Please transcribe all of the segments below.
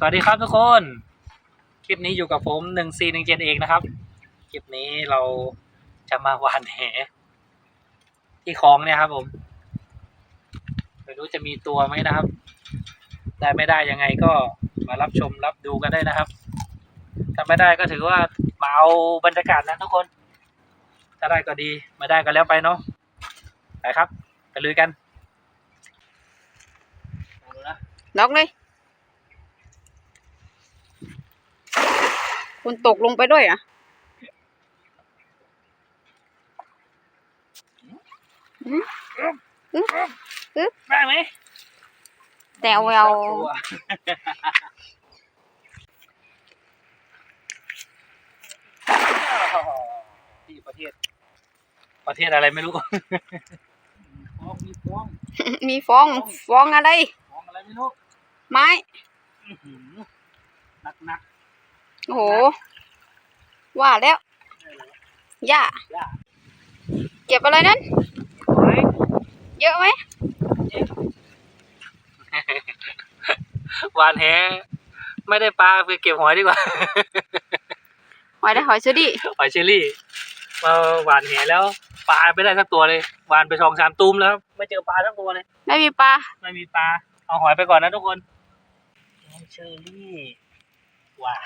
สวัสดีครับทุกคน คลิปนี้อยู่กับผมหนึ่งสี่หนึ่งเจ็ดเองนะครับ คลิปนี้เราจะมาหวานแหที่คลองเนี่ยครับ ผมไม่รู้จะมีตัวไหมนะครับ ได้ไม่ได้ยังไงก็มารับชมรับดูกันได้นะครับถ้าไม่ได้ก็ถือว่ามาเอาบรรยากาศนะทุกคน ถ้าได้ก็ดีไม่ได้ก็แล้วไปเนาะไปครับไปลุยกันเอาดูนะล็อกเลย คุณตกลงไปด้วยอะอืมได้ไหมแต่เอาเอาที่ประเทศ ประเทศอะไรไม่รู้ฟองมีฟอง มีฟอง ฟองอะไร ฟองอะไรไม่รู้ ไม้อื้อหือหนักหนัก โอ้โห ว่าแล้วหญ้าๆยากเก็บอะไรนั้นไว้เยอะไหมหวานแหไม่ได้ปลาไปเก็บหอยดีกว่า หอยได้หอยซื้อดิหอยเชอรี่มาหวานแหแล้วปลาไม่ได้สักตัวเลยหวานไปสองสามตุ้มแล้วครับไม่เจอปลาสักตัวเลย ไม่มีปลา ไม่มีปลา เอาหอยไปก่อนนะทุกคนน้องเชอรี่ว้า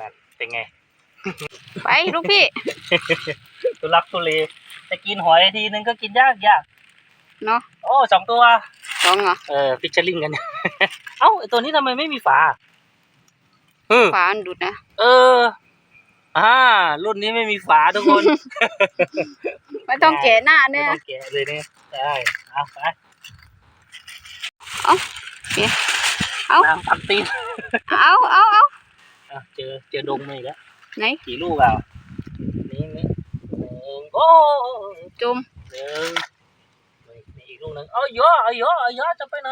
นั่นเป็นไง ไปลูกพี่ ตุลักตุเลจะกินหอยทีนึงก็กินยากยากเนาะโอ้สองตัวสองเหรอเออฟิชเชอร์ลิงกัน เอ้าไอตัวนี้ทำไมไม่มีฝาเออฝาอันดุดนะ เอออ่ารุ่นนี้ไม่มีฝาทุกคน ไม่ต้องแกะหน้าไม่เนี่ยต้องแกะเลยเนี่ยได้เอาไปเอาน้ำตักตีนเอาเอาเอา อะเจอเจอดงมาอีกแล้วไหนกี่ลูกอะนี่นี่หนึ่งโอ้จมหนึ่งนี่นี่อีกลูกหนึ่งเอาเยอะเอาเยอะเอาเยอะจะไปไหน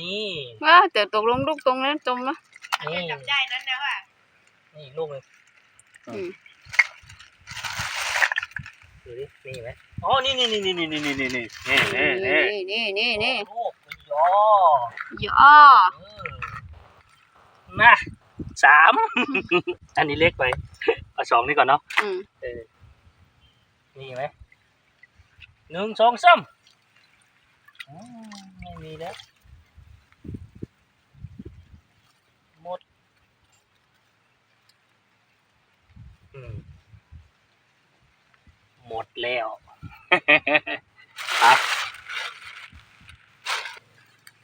นี่ว่าแต่ตกลงลูกตรงนั้นจมนะนี่จับได้นั้นนะว่านี่อีกลูกหนึ่งอืมดูดินี่ไหมอ๋อนี่นี่นี่นี่นี่นี่นี่นี่นี่นี่นี่นี่นี่นี่นี่ลูกยอย่อเออมา สาม อันนี้เล็กไป เอาสองนี่ก่อนเนาะอืมเออนี่ไหมหนึ่งสองสามอืมไม่มีแล้ว หมด อืม หมดแล้ว อะ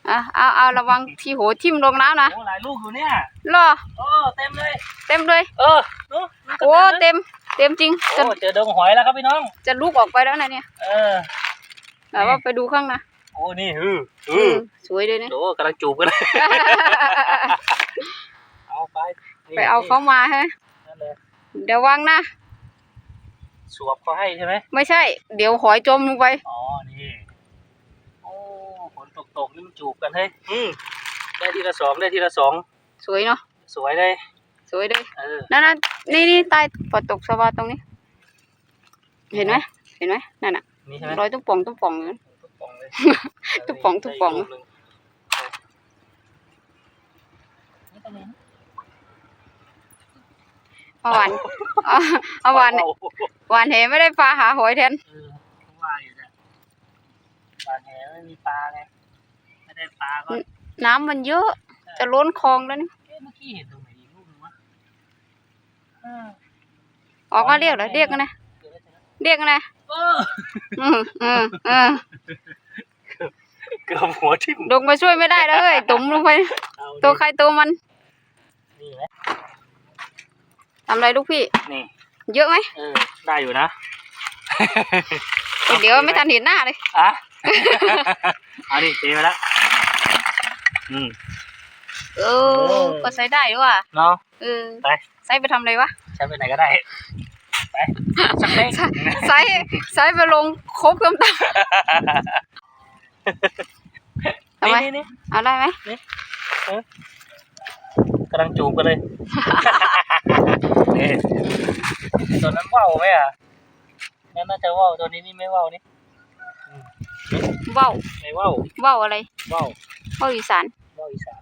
อะเอาเอาระวังที่โหทิ่มลงน้ำนะโอ้หลายลูกอยู่เนี่ยรอโอ้เต็มเลย เต็มเลย เออดูมันก็โอ้นะเต็ม เต็มจริงจะโอ้เจอดงหอยแล้วครับพี่น้อง จะลุกออกไปแล้วนะเนี่ยเออแต่ว่าไปดูข้างนะโอ้นี่ฮืออืฮือมสวยเลยเนี่ยโอ้กำลังจูบกันเลยเอาไปนี่ไปเอาเขามาฮะนั่นเลยเดี๋ยววางนะสวบเขาให้ใช่ไหมไม่ใช่ เดี๋ยวหอยจมลงไปอ๋อนี่โอ้ฝน ตกตกๆนี่มันจูบกันเฮ้ยอืมได้ทีละสองได้ทีละสองสวยเนาะสวยเลยสวยเลยเออนั่นน่ะนี่นี่ใต้ปอตกสวาตรงนี้ เห็นไหมเห็นไหมนั่นน่ะนี่ใช่ไหมรอยตุ๊กป่องตุ๊กป่องอยู่นั่นทุกป่องเลยทุกป่องทุกป่อง ได้กลูหนึ่นี่ตรงนี้เอาหวานเอาเอาหวานเบๆหวานเหไม่ได้ปลาหาหอยแทนเออเขาว่าอยู่เนี่ยปลาแหไม่มีปลาไง ไม่ได้ปลาก็น้ำมันเยอะ จะล้นคลองแล้วนี่เอ๊ะเมื่อกี้เห็นตรงไหนอีกลูกหนึงวะเออออกมาเรียกเหรอเรียกกันนะเจอแล้วเจอแล้วเรียกกันนะเอออืมอืมอืมเกือบหัวทิ่มลงมาช่วยไม่ได้แล้วเฮ้ยตุ่มลงไป เอาดิตัวใครตัวมันนี่ไหมทำอะไรลูกพี่ นี่เยอะไหมเออได้อยู่นะ เดี๋ยวไม่ทันเห็นหน้าเลย อะ เอาดิเทไปแล้ว อืมเออก็ใช้ได้ด้วยว่ะเนาะ เออไป ใช้ไปทำอะไรวะใช้ไปไหนก็ได้ ไปสักเด้งใช้ใช้ไปลงครบเครื่องตาทำไมนี่นี่เอาได้ไหมกำลังจูบกันเลยนี่ตัวนั้นว่าวไหมอะนั่นน่าจะว่าวตัวนี้นี่ไม่ว่าวนี่อื มว่าวไม่ว่าวว่าวอะไรว่าวว่าวอีสานว่าวอีสาน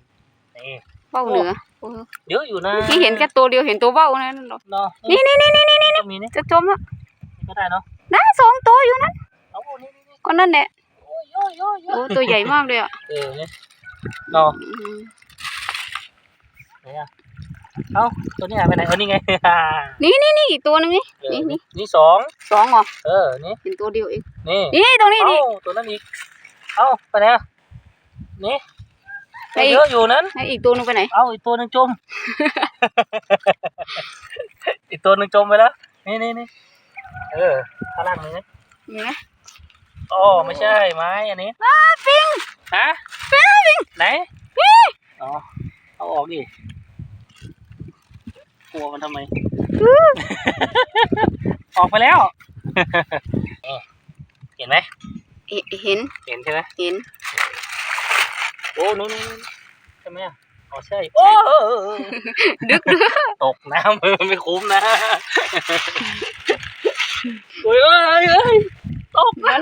ไหนนี่เบ้าเหนือเออเยอะอยู่นะเมื่อกี้เห็นแค่ตัวเดียวเห็นตัวเบ้านะนั่นเหรอเนาะนี่นี่นี่นี่นี่ก็มีนี่จะจมอะก็ได้เนาะนะสองตัวอยู่นั่นเอานี่นี่นี่ก็นั่นแหละโอ้ยโอ้ยโอ้ยโอ้โอ้ยตัวใหญ่มากเลยอะเออนี่เนาะอืมไหนอะ เอ้าตัวนี้หายไปไหนเออนี่ไง นี่นี่นี่อีกตัวหนึงนี่เออนี่นี่นี่สองสองเหรอเออนี่เห็นตัวเดียวเองนี่นี่ตรงนี้ดิเอ้าตัวนั้นอีกเอ้าไปไหนอะนี่ไปอีก เยอะอยู่นั้นไอ้อีกตัวหนึงไปไหน เอาอีกตัวหนึ่งจม อีกตัวหนึ่งจมไปแล้ว นี่นี่นี่เออข้างล่างนี่นะมีไหมอ๋อไม่ใช่ไม้อันนี้อ้าฟิงฮะฟิงไหนนี่อ๋อเอาออกดิ กลัวมันทำไม ออกไปแล้วนี่เห็นไหมเห็นเห็น เห็นใช่ไหมเห็น โอ้นู้นนู้นนู้นใช่ไหมอะอ๋อใช่ โอ้ดึกดึกตกน้ำไม่คุ้มนะโอ้ยเอ้ยเอ้ยตกนะ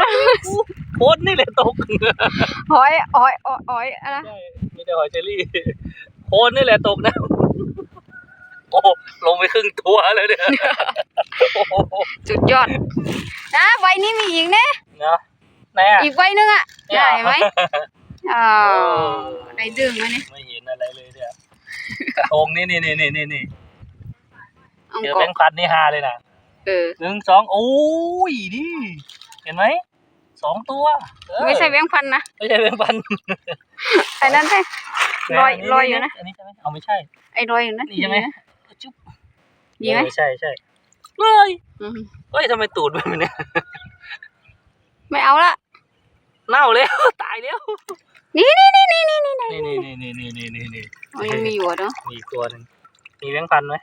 โคตรนี่แหละตกหอยหอยหอยหอยอะไรใช่ไม่ได้หอยเชอรี่โคนนี่แหละตกนะ โอ้ลงไปครึ่งตัวเลยเนี่ยโอ้โหสุดยอดนะใบนี้มีอีกนะเนาะไหนอะอีกใบหนึงอะเนี่ยได้ไหมอ้าโอ้วได้ดึงไหมเนี่ยไม่เห็นอะไรเลยเนี่ยกระทงนี่นี่นี่นี่นี่นี่เอาเจอเกาะแบงค์พันนี่ฮาเลยนะเออหนึ่งสองโอ้ยดิเห็นไหมสองตัวเออไม่ใช่แบงค์พันนะไม่ใช่แบงค์พันไอ้นั่นใช่ลอยลอยอยู่นะอันนี้ใช่ไหมเอาไม่ใช่ไอ้รอยอยู่นั่นนี่ใช่ไหมจุ๊บ ดีไหมเออใช่ใช่เฮ้ยอืมเฮ้ยทำไมตูดเป็นแบบนี้ไม่เอาละเน่าแล้วตายแล้วนี่นี่นี่นี่นี่นี่นี่นี่นี่นี่นี่นี่นี่นี่นี่อ๋อยังมีอยู่อะเนาะมีอีกตัวหนึ่งมีแบงค์พันไหม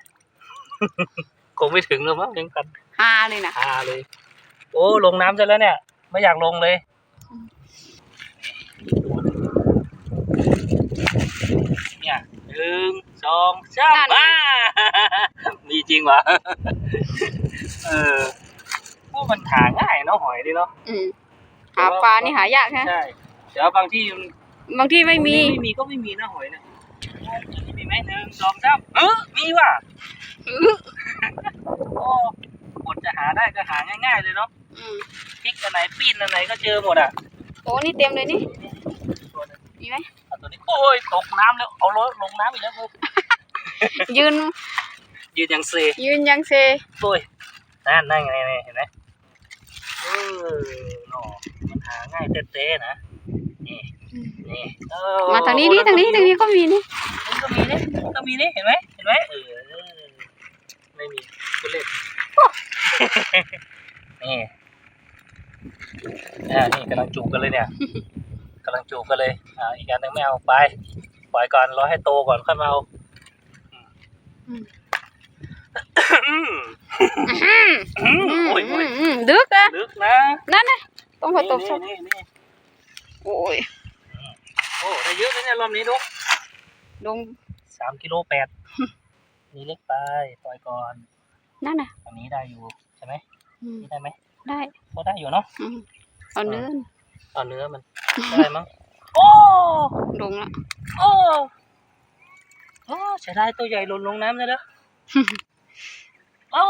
คงไม่ถึงหรอกมั้งแบงค์พันฮาเลยนะฮาเลย โอ้ลงน้ำซะแล้วเนี่ย ไม่อยากลงเลยเนี่ยหนึ่งสองสามมามี จริงวะเออพวกมันหาง่ายเนาะหอยดิเนาะอืมหาปลานี่หายากฮะใช่เดี๋ยวบางที่มันบางที่ไม่มี ไม่มีก็ไม่มีนะหอยนะมีไหมหนึ่งสองสามเออมีว่ะอื้อโอ้กดจะหาได้ก็หาง่าย ๆ เลยเนาะอืมพลิกอันไหนปีนอันไหนก็เจอหมดอะโอ้นี่เต็มเลยนี่ตัวหนึงมีไหมเอาตัวนี้โอ้ยตกน้ำแล้วเอารถลงน้ำอีกแล้วลูกยืน ยืนยังเซยืนยังเซโอ้ยนั่นนั่นไงนี่เห็นไหมเออเนาะมันหาง่ายเต้ๆนะนี่นี่เออมาทางนี้ดิทางนี้ทางนี้ก็มีนี่นี่ก็มีนี่ก็มีนี่เห็นไหมเห็นไหมเออไม่มีคุณเล่นนี่อ่านี่กำลังจูบกันเลยเนี่ยกำลังจูบกันเลยอ่าอีกอันหนึงไม่เอาไป ปล่อยก่อนรอให้โตก่อนค่อยมาเอาอืมอืมอืม โอ้ยอืโอ้ยมอืมดึกอะลึกนะ นั่นนะต้องพอตกนี่สะนี่นี่โอ้ย โอ้ได้เยอะเลยเนี่ยรอบนี้ดูลงสามกิโลแปดนี่เล็กไปปล่อยก่อน นั่นน่ะอันนี้ได้อยู่ใช่ไหมอืมนี่ได้ไหม ได้ก็ได้อยู่เนาะอืมเอาเนื้อตอนเนื้อมันได้มั้งโอ้ลงละโอ้โอ้เสียดายตัวใหญ่หล่นลงน้ำเลยแล้ว เอ้า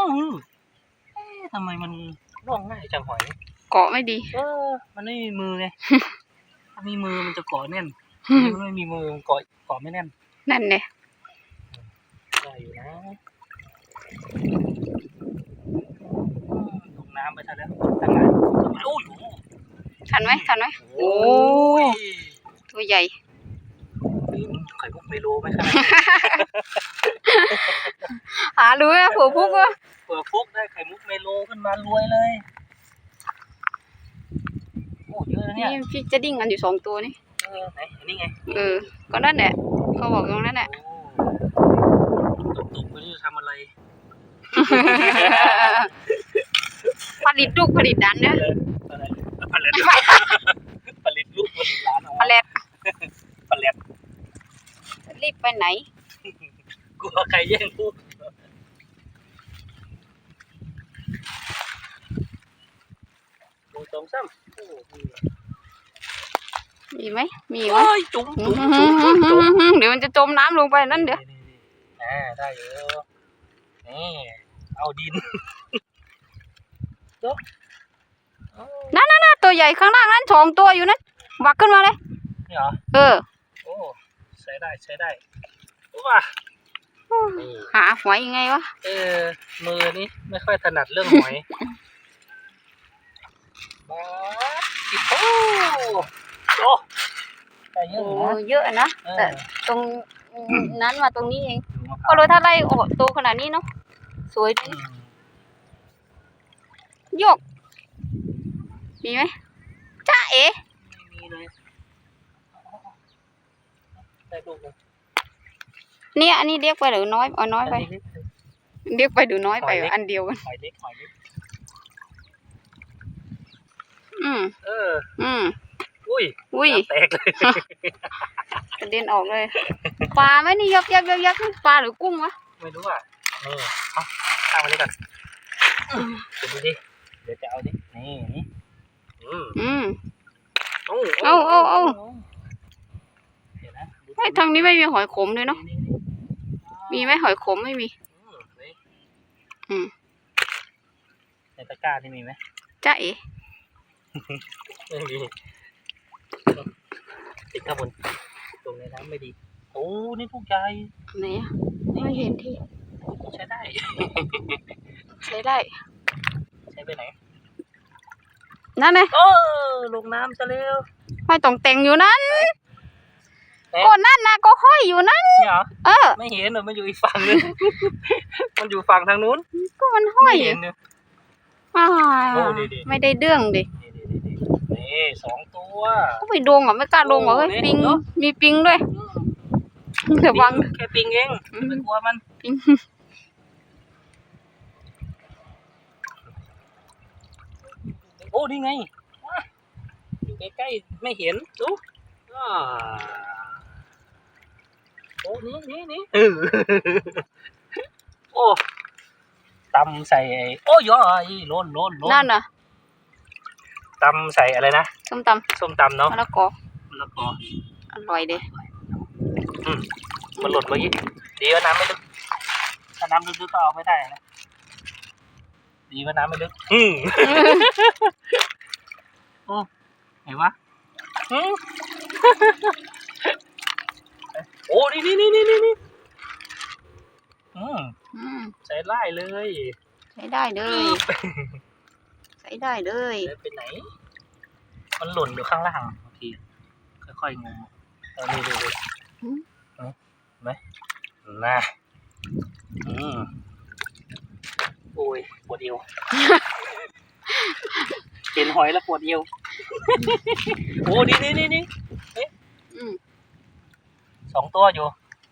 เอ๊ะทำไมมันร่องง่ายจังหอย เกาะไม่ดี เออ มันไม่มีมือไง ถ้ามีมือมันจะเกาะแน่นอันนี้มันไม่มีมือมันเกาะเกาะไม่แน่น นั่นเนี่ยได้อยู่นะอืมลงน้ำไปซะแล้วทางไหนทางไหนโอ้ยโอ้โหทันไหมทันไหมโอ้ยตัวใหญ่ลืม ไข่มุกไม่รู้ไหมครับหารู้อะผัวพุกวะเปิดฟุกได้ไข่มุกเมโลขึ้นมารวยเลยโอ้เยอะนะนี่เนี่ยพี่จะดิ้งกันอยู่สองตัวนี่เออไหนอันนี้ไงเออก็นั่นแหละเขาบอกตรงนั้นแหละตกตกไปนี่จะทำอะไรผลิตลูกผลิตดันเนี่ยอะไรผลิตผลิตลูกผลิตหลานเอา ผลิต ผลิต รีบ ไปไหน กลัวใครแย่งพูดโอ้สองซ้ำโอ้ดีว่ะมีไหมมีไหมโอ้ยจุ๋มอืจุ๋มจุ๋มจุ๋มจุ๋มมเดี๋ยวมันจะจมน้ำลงไปนั่นเดี๋ยวอ่าได้อยู่นี่เอาดินเดี๋ยวเอานั่นนั่นนั่นตัวใหญ่ข้างล่างนั้นสองตัวอยู่นั่นวักขึ้นมาเลยนี่เหรอเออโอ้ ใช้ได้ใช้ได้ว้านี่หาหวยยังไงวะ เออ มือนี่ไม่ค่อยถนัดเรื่องหอยมาอีกโอ้โอ้แต่เยโอ้อะอยู่นะเยอะนะเออแต่ตรงนั้นมาตรงนี้เองดูมะพก็ร้าวเลยถ้าไล่โอ้โหโตขนาดนี้เนาะสวยดีอืมโยก มีไหมจ้าเอ๋ไม่มีเลย ได้ลูกเลยเนี่ยอันนี้เรียกไปหรือน้อยเอาน้อยไปอันนี้เล็กเรียกไปดูน้อยไปหอยเล็กอันเดียวกันหอยเล็กหอยเล็กอืมเออ อืมอุ้ยอุ้ยน้ำแตกเลยกระเด็นออกเลยปลาไหมนี่ยับยับยับยับปลาหรือกุ้งวะไม่รู้อะนี่เอาตั้งไว้เลยก่อนเดี๋ยวดูดิเดี๋ยวจะเอาดินี่นี่อืมอืมโอ้เอาเอาเอาเดี๋ยวนะดู ไอ้ยทางนี้ไม่มีหอยขมเลยเนาะนี่นี่มีไหมหอยขมไม่มีอืมนี่อืมในตะกร้านี่มีไหมจ้าเอ๋ไม่มีติดข้างบนตรงในน้ำไม่ดี โอ้ นี่ลูกใหญ่ไหนอะไม่เห็นที่ใช้ได้ ใช้ได้ ใช้ไปไหน นั่นไงโอ้ ลงน้ำซะแล้วห้อยตองแต่งอยู่นั้นเอ๊ะ ก็นั่นนะก็ห้อยอยู่นั้นนี่เหรอเออ ไม่เห็นเหรอมันอยู่อีกฝั่งนึงมันอยู่ฝั่งทางนู้น ก็มันห้อยไม่เห็นเนี่ยอ่าโอ้ดีๆไม่ได้เรื่องดินี่นี่นี่นี่สองตัวก็ไปดงเหรอะไม่กล้าดงเหรอเฮ้ยโอ้ปิงเนอะมีปิงด้วยอืมระวังปิแค่ปิงเองอืมไม่กลัวมันปิงโอ้นี่ไงว้าอยู่ใกล้ๆไม่เห็นดูอ่าโอ้นี่นี่นี่เออโอ้ตำใส่ไอ้โอ้ยอยโล้นโล้นโล้นนั่นน่ะตำใส่อะไรนะส้มตส้มตำเนาะำมะละกอแล้วก็อร่อยเด้มันหล่นเมื่อกี้ดีว่าน้ำไม่ลึกถ้าน้ำลึกๆก็เอาไม่ได้นะดีว่าน้ำไม่ลึก อืมโอ้ไหนวะอืมโอ้นี่นี่นี่นี่นี่นี่อืมอืมใส่ไล่เลยใช้ได้เลย ใช้ได้เลยเดินไปไหน มันหล่นอยู่ข้างล่างบางทีค่อยๆงงเออนี่ดูดูเห็นไหมน่าอืมโอ้ยปวดเอวเห็นหอยแล้วปวดเอวโอ้นี่นี่นี่นี่อืม สองตัวอยู่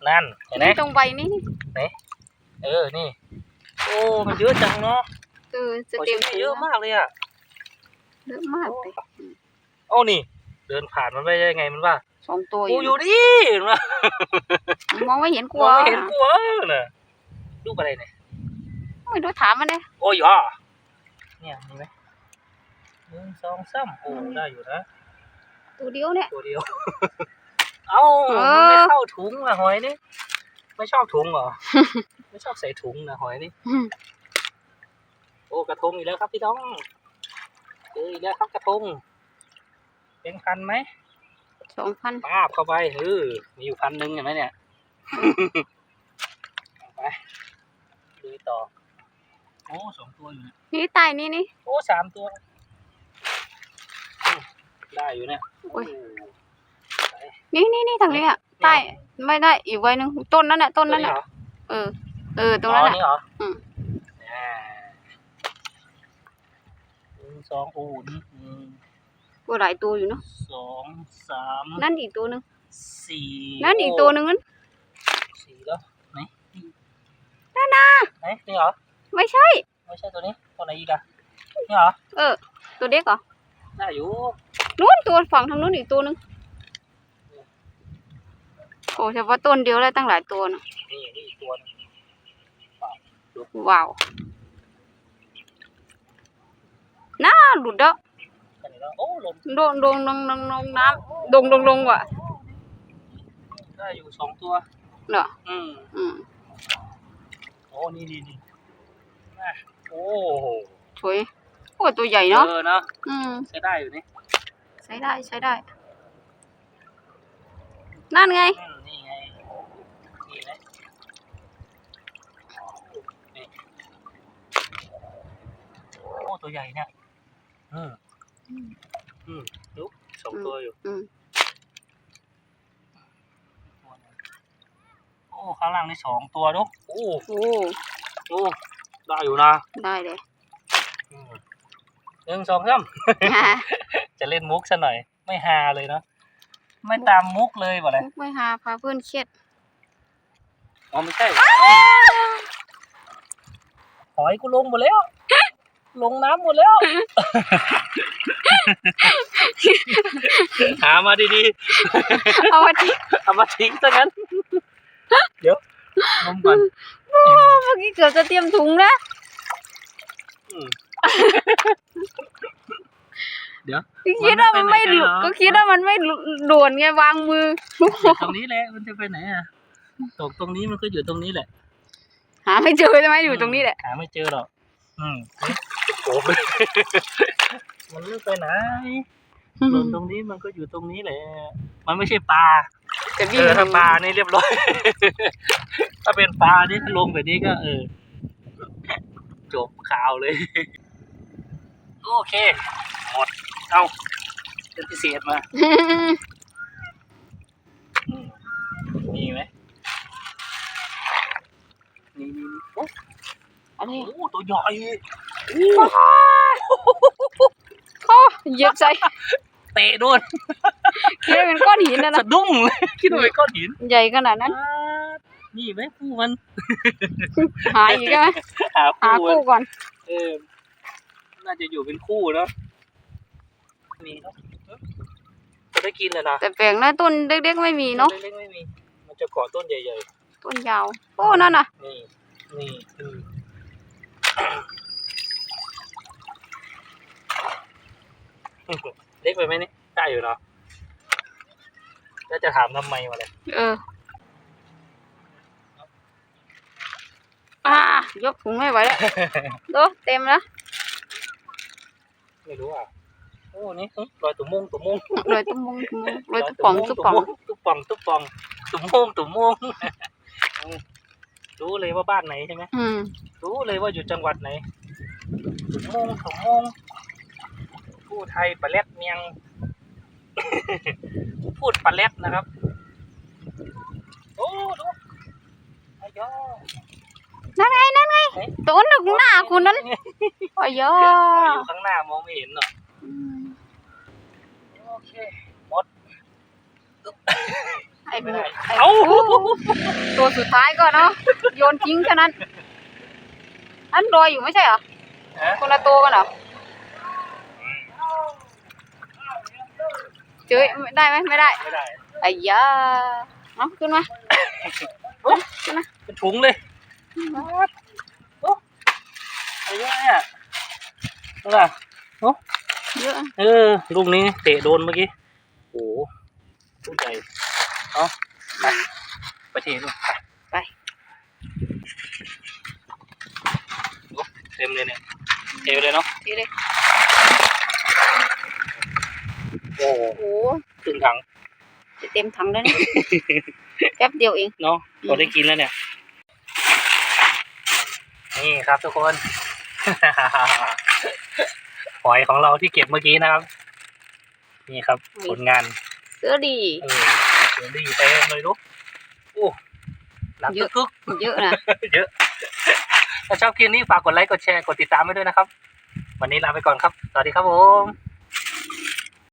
นั่นเห็นไหมนี่ตรงใบนี้นี่เออนี่ โอ้มันเยอะจังเนาะเออจะโอ้เตรียมชิ้นนี้เยอะมากเลยอะเยอะมากเลยโอ้นี่ เดินผ่านมันไปได้ไงมันว่าสองตัวอกูยู่อยู่ดิมันว่ามองไม่เห็นกลัมวองไม่เห็นกูเออน่ะรูปอะไรเนี่ยไม่รู้ถามมันเลยโอ้ยอะเนี่ยมีไหมหนึ่งสองสามโอ้ได้อยู่นะตัวเดียวเนี่ยตัวเดียว เอ้าเออมันไม่เข้าถุงอะหอยนี่ไม่ชอบถุงเหรอ ไม่ชอบใส่ถุงนะหอยนี่อืมโอ้กระทงอีกแล้วครับพี่น้องเจออีกแล้วครับกระทงเป็นพันไหมสองพันป้าบเข้าไปเออมีอยู่พันหนึ่งเห็นไหมเนี่ยเอาไปดูต่อโอ้สองตัวอยู่เนี่ยนี่ใต้นี่นี่โอ้สามตัวอืมได้อยู่เนี่ยโอ้ยไป นี่นี่นี่ทางนี้อะใต้ไม่ได้อีกใบหนึ่งต้นนั้นแหละต้นนั้นตัวแหละเหรอเออ เออ ตรงนั้นอ๋แหอละนี่เหรออืมอ่าหนึ่งสองโอ้นี่หนึ่งก็หลายตัวอยู่เนาะสองสามนั่นอีกตัวหนึ่งสี่นั่นอีกตัวหนึ่งนั้นสี่แล้วไหนนั่นนะไหนนี่เหรอไม่ใช่ ไม่ใช่ตัวนี้ตัวไหนอีกอะนี่เหรอเออ ตัวเด็กเหรอได้อยู่นู้นตัวฝั่งทางนู้นอีกตัวหนึ่ง โอ้เฉพาะต้นเดียวได้ตั้งหลายตัวนะนี่นี่อีกตัวหนึงว้าวน่าหลุดแล้วกันอีกแล้วแล้วโอ้ลมโดงโดงโดงโดงโดงน้ำโดงโดงโดงว่ะได้อยู่สองตัวเหรออืมอืมโอ้นี่นี่นี่อะโอ้โหสวยโอ้ตัวใหญ่เนาะเออเนาะอืมใช้ได้อยู่นี่ใช้ได้ใช้ได้ นั่นไงอืมนี่ไงนี่ไงนี่โอ้ตัวใหญ่เนี่ยอืมอืมดูสองตัวอยู่อืมโอ้ข้างล่างนี่สองตัวดูโอ้โอ้โอ้ได้อยู่นะได้เลยอืมหนึ่งสองสาม จะเล่นมุกซะหน่อย ไม่ฮาเลยเนาะ ไม่ตามมุกเลยบ่เลยมุกไม่หาพาเพื่อนเครียดอ๋อไม่ใช่หอยกูลงหมดแล้ว ลงน้ำหมดแล้ว หามาดีเอามาทิ้งๆเอามาทิ้งซะงั้น เดี๋ยวงมก่อนโอ้เมื่อกี้เกือบจะเตรียมถุงนะอืม เดี๋ยวคิดว่ามันไม่มันไม่ไปไหนหลุดเหรอก็คิดว่ามันไม่โดนไงวางมือตรงนี้แหละมันจะไปไหนอะตกตรงนี้มันก็อยู่ตรงนี้แหละ หาไม่เจอใช่ไหมอยู่ตรงนี้แหละหาไม่เจอหรอกอืมโอ้โหมันไม่ไปไหนหล่นตรงนี้มันก็อยู่ตรงนี้แหละ มันไม่ใช่ปลาจะเอวิ่งอถ้าปลานี่เรียบร้อย ถ้าเป็นปลานี่ลงแบบนี้ก็ เออ จบข่าวเลย โอเค หมด เอาเป็นพิเศษมามมีไหมนี่นี่นี่โอ้อะไรโอะตัวใหญ่โอ้เหยียบใส่เตะโดนคิดว่าเป็นก้อนหินนะนะสะดุ้งเลยคิดว่าเป็นก้อนหิน ใหญ่ขนาดนั้นนี่ไหมคู่มัน หาอีกไหมหาคู่ก่อน เออ น่าจะอยู่เป็นคู่เนอะ มีเนอะจะได้กินเลยนะแต่แปลงหน้าต้นเล็กๆไม่มีเนาะเล็กๆไม่มี มันจะเกาะต้นใหญ่ต้นยาว โอ้นั่นน่ะๆนี่ นี่อืมเล็กไปไหมนี่ได้อยู่เนาะแล้วจะถามทำไมมาเลยเอออ่ายกถุงไม่ไหวแล้วดูเต็มแล้ว ไม่รู้อะ โอ้นี่หึรอยตุ่มมงตุ่มมงเลยตุ้มมงตุ้มมงเลยตุ้มป่องตุ้มป่องตุ๊บป่องตุ๊บป่องตุ่มมงตุ่มมงอืมรู้เลยว่าบ้านไหนใช่ไหมอืมรู้เลยว่าอยู่จังหวัดไหนตุ่มมงตุ่มมงผู้ไทยปลาเล็ดเมียง พูดปลาเล็ดนะครับโอ้ดูอายอนั่นไงนั่นไงตัวหนึ่งหน้าคุณนั้นโอ้ยอยู่ข้างหน้ามองไม่เห็นหรอก อืม โอเคหมด ไอ้หไม่มูได้ไอ้เอ้าหมูตัวสุดท้ายก็เนาะโยนทิ้งแค่นั้นอันลอยอยู่ไม่ใช่เหรอฮะคนละตัวกันเหรอเจอได้ไหมไม่ได้ไม่ได้ไอ้ยาเอาขึ้นมาโอ้เป็นถุงเลยโอ้อะไรเนี่ยนั่นล่ะเยอะเออลูกนี้เตะโดนเมื่อกี้โอ้โหลูกใหญ่ เอาไปไปเทลูกไปไปโอ้เต็มเลยเนี่ยเทไปเลยเนาะทีเลยโอ้โหโอ้โหครึ่งถังจะเต็มถังแล้วเนี่ยแป๊บเดียวเองเนาะพอได้กินแล้วเนี่ย นี่ครับทุกคนหอยของเราที่เก็บเมื่อกี้นะครับ นี่ครับ ผลงานเสือดี เออเดี๋ยวดีเต็มเลยลูกโอ้หนักเยอะกึกเยอะนะๆเยอะถ้าชอบคลิปนี้ฝากกดไลค์กดแชร์กดติดตามไว้ด้วยนะครับ วันนี้ลาไปก่อนครับ สวัสดีครับผม